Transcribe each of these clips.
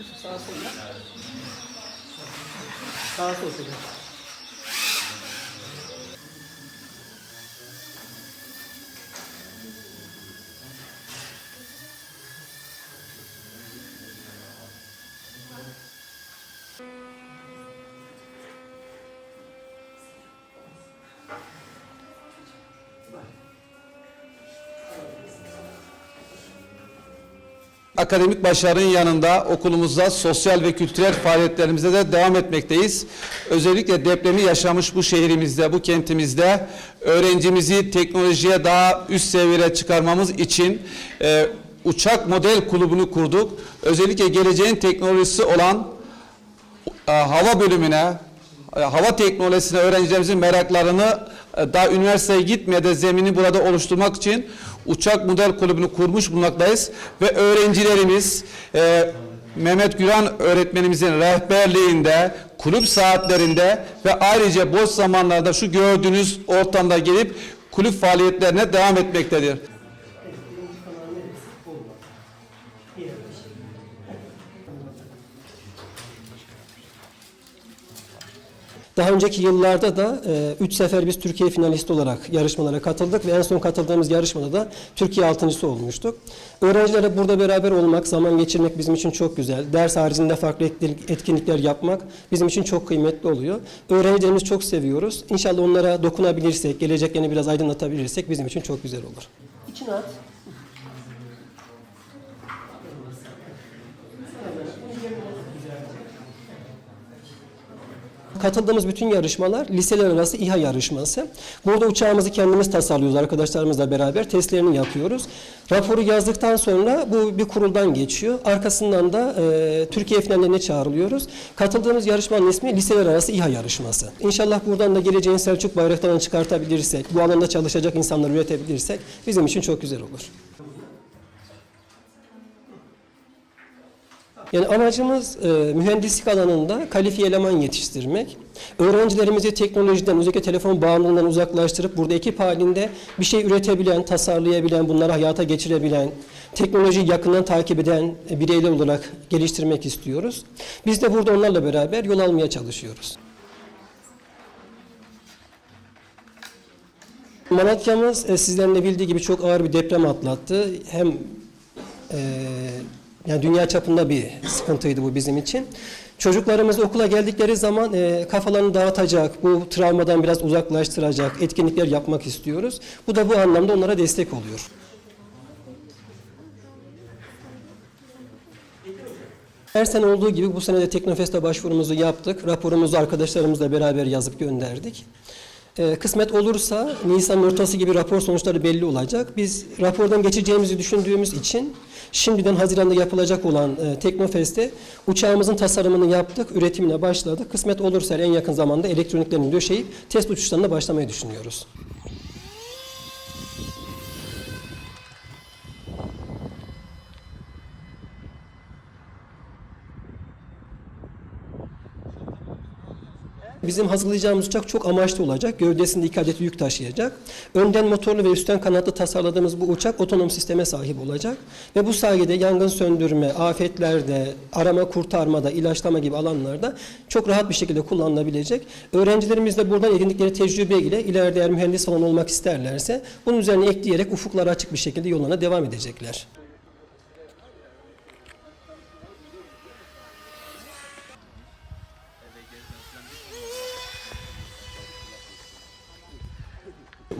就是三十五，三十五这个。Akademik başarının yanında okulumuzda sosyal ve kültürel faaliyetlerimize de devam etmekteyiz. Özellikle depremi yaşamış bu şehrimizde, bu kentimizde öğrencimizi teknolojiye daha üst seviyeye çıkarmamız için e, uçak model kulübünü kurduk. Özellikle geleceğin teknolojisi olan e, hava bölümüne, e, hava teknolojisine öğrencilerimizin meraklarını daha üniversiteye gitmeden zemini burada oluşturmak için uçak model kulübünü kurmuş bulunmaktayız ve öğrencilerimiz e, Mehmet Güran öğretmenimizin rehberliğinde, kulüp saatlerinde ve ayrıca boş zamanlarda şu gördüğünüz ortamda gelip kulüp faaliyetlerine devam etmektedir. Daha önceki yıllarda da 3 sefer biz Türkiye finalisti olarak yarışmalara katıldık ve en son katıldığımız yarışmada da Türkiye altıncısı olmuştuk. Öğrencilerle burada beraber olmak, zaman geçirmek bizim için çok güzel. Ders haricinde farklı etkinlik- etkinlikler yapmak bizim için çok kıymetli oluyor. Öğrencilerimizi çok seviyoruz. İnşallah onlara dokunabilirsek, geleceklerini biraz aydınlatabilirsek bizim için çok güzel olur. İçine at. Katıldığımız bütün yarışmalar liseler arası İHA yarışması. Burada uçağımızı kendimiz tasarlıyoruz arkadaşlarımızla beraber testlerini yapıyoruz. Raporu yazdıktan sonra bu bir kuruldan geçiyor. Arkasından da e, Türkiye finaline çağrılıyoruz. Katıldığımız yarışmanın ismi liseler arası İHA yarışması. İnşallah buradan da geleceğin Selçuk bayraklarını çıkartabilirsek, bu alanda çalışacak insanları üretebilirsek bizim için çok güzel olur. Yani amacımız e, mühendislik alanında kalifiye eleman yetiştirmek. Öğrencilerimizi teknolojiden, özellikle telefon bağımlılığından uzaklaştırıp burada ekip halinde bir şey üretebilen, tasarlayabilen, bunları hayata geçirebilen, teknolojiyi yakından takip eden e, bireyler olarak geliştirmek istiyoruz. Biz de burada onlarla beraber yol almaya çalışıyoruz. Malatya'mız e, sizlerin de bildiği gibi çok ağır bir deprem atlattı. Hem e, yani dünya çapında bir sıkıntıydı bu bizim için. Çocuklarımız okula geldikleri zaman e, kafalarını dağıtacak, bu travmadan biraz uzaklaştıracak etkinlikler yapmak istiyoruz. Bu da bu anlamda onlara destek oluyor. Her sene olduğu gibi bu sene de Teknofest'e başvurumuzu yaptık. Raporumuzu arkadaşlarımızla beraber yazıp gönderdik. Ee, kısmet olursa Nisan ortası gibi rapor sonuçları belli olacak. Biz rapordan geçeceğimizi düşündüğümüz için şimdiden Haziran'da yapılacak olan e, Teknofest'te uçağımızın tasarımını yaptık, üretimine başladık. Kısmet olursa en yakın zamanda elektroniklerini döşeyip test uçuşlarına başlamayı düşünüyoruz. Bizim hazırlayacağımız uçak çok amaçlı olacak. Gövdesinde iki adet yük taşıyacak. Önden motorlu ve üstten kanatlı tasarladığımız bu uçak otonom sisteme sahip olacak. Ve bu sayede yangın söndürme, afetlerde, arama kurtarmada, ilaçlama gibi alanlarda çok rahat bir şekilde kullanılabilecek. Öğrencilerimiz de buradan edindikleri tecrübe ile ileride eğer mühendis falan olmak isterlerse bunun üzerine ekleyerek ufukları açık bir şekilde yoluna devam edecekler.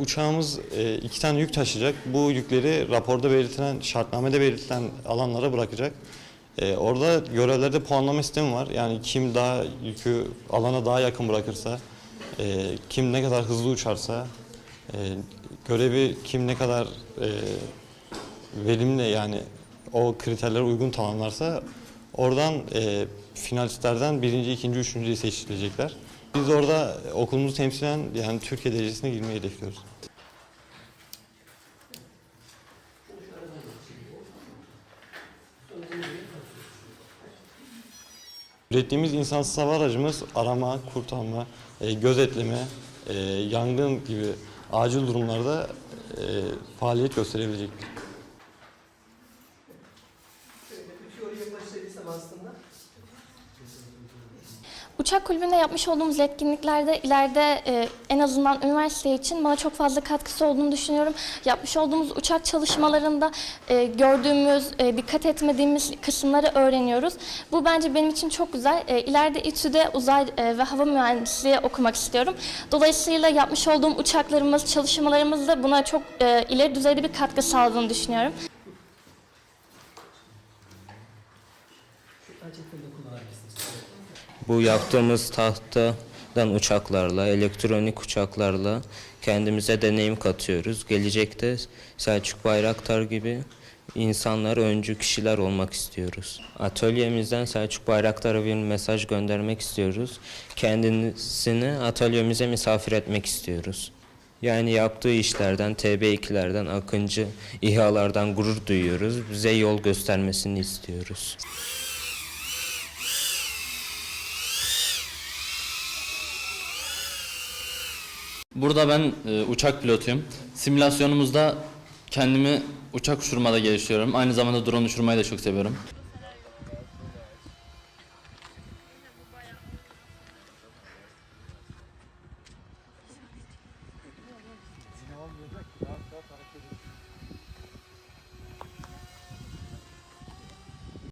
Uçağımız e, iki tane yük taşıyacak. Bu yükleri raporda belirtilen, şartnamede belirtilen alanlara bırakacak. E, Orada görevlerde puanlama sistemi var. Yani kim daha yükü alana daha yakın bırakırsa, e, kim ne kadar hızlı uçarsa, e, görevi kim ne kadar e, verimli yani o kriterlere uygun tamamlarsa oradan e, finalistlerden birinci, ikinci, üçüncüyü seçilecekler. Biz orada okulumuzu temsilen yani Türkiye derecesine girmeyi hedefliyoruz. Ürettiğimiz insansız hava aracımız arama, kurtarma, e, gözetleme, e, yangın gibi acil durumlarda e, faaliyet gösterebilecek. Yapmış olduğumuz etkinliklerde ileride e, en azından üniversite için bana çok fazla katkısı olduğunu düşünüyorum. Yapmış olduğumuz uçak çalışmalarında e, gördüğümüz, e, dikkat etmediğimiz kısımları öğreniyoruz. Bu bence benim için çok güzel. E, ileride İTÜ'de uzay e, ve hava mühendisliği okumak istiyorum. Dolayısıyla yapmış olduğum uçaklarımız, çalışmalarımız da buna çok e, ileri düzeyde bir katkı sağladığını düşünüyorum. Bu yaptığımız tahtadan uçaklarla, elektronik uçaklarla kendimize deneyim katıyoruz. Gelecekte Selçuk Bayraktar gibi insanlar, öncü kişiler olmak istiyoruz. Atölyemizden Selçuk Bayraktar'a bir mesaj göndermek istiyoruz. Kendisini atölyemize misafir etmek istiyoruz. Yani yaptığı işlerden, TB2'lerden, Akıncı İHA'lardan gurur duyuyoruz. Bize yol göstermesini istiyoruz. Burada ben e, uçak pilotuyum. Simülasyonumuzda kendimi uçak uçurmada geliştiriyorum. Aynı zamanda drone uçurmayı da çok seviyorum.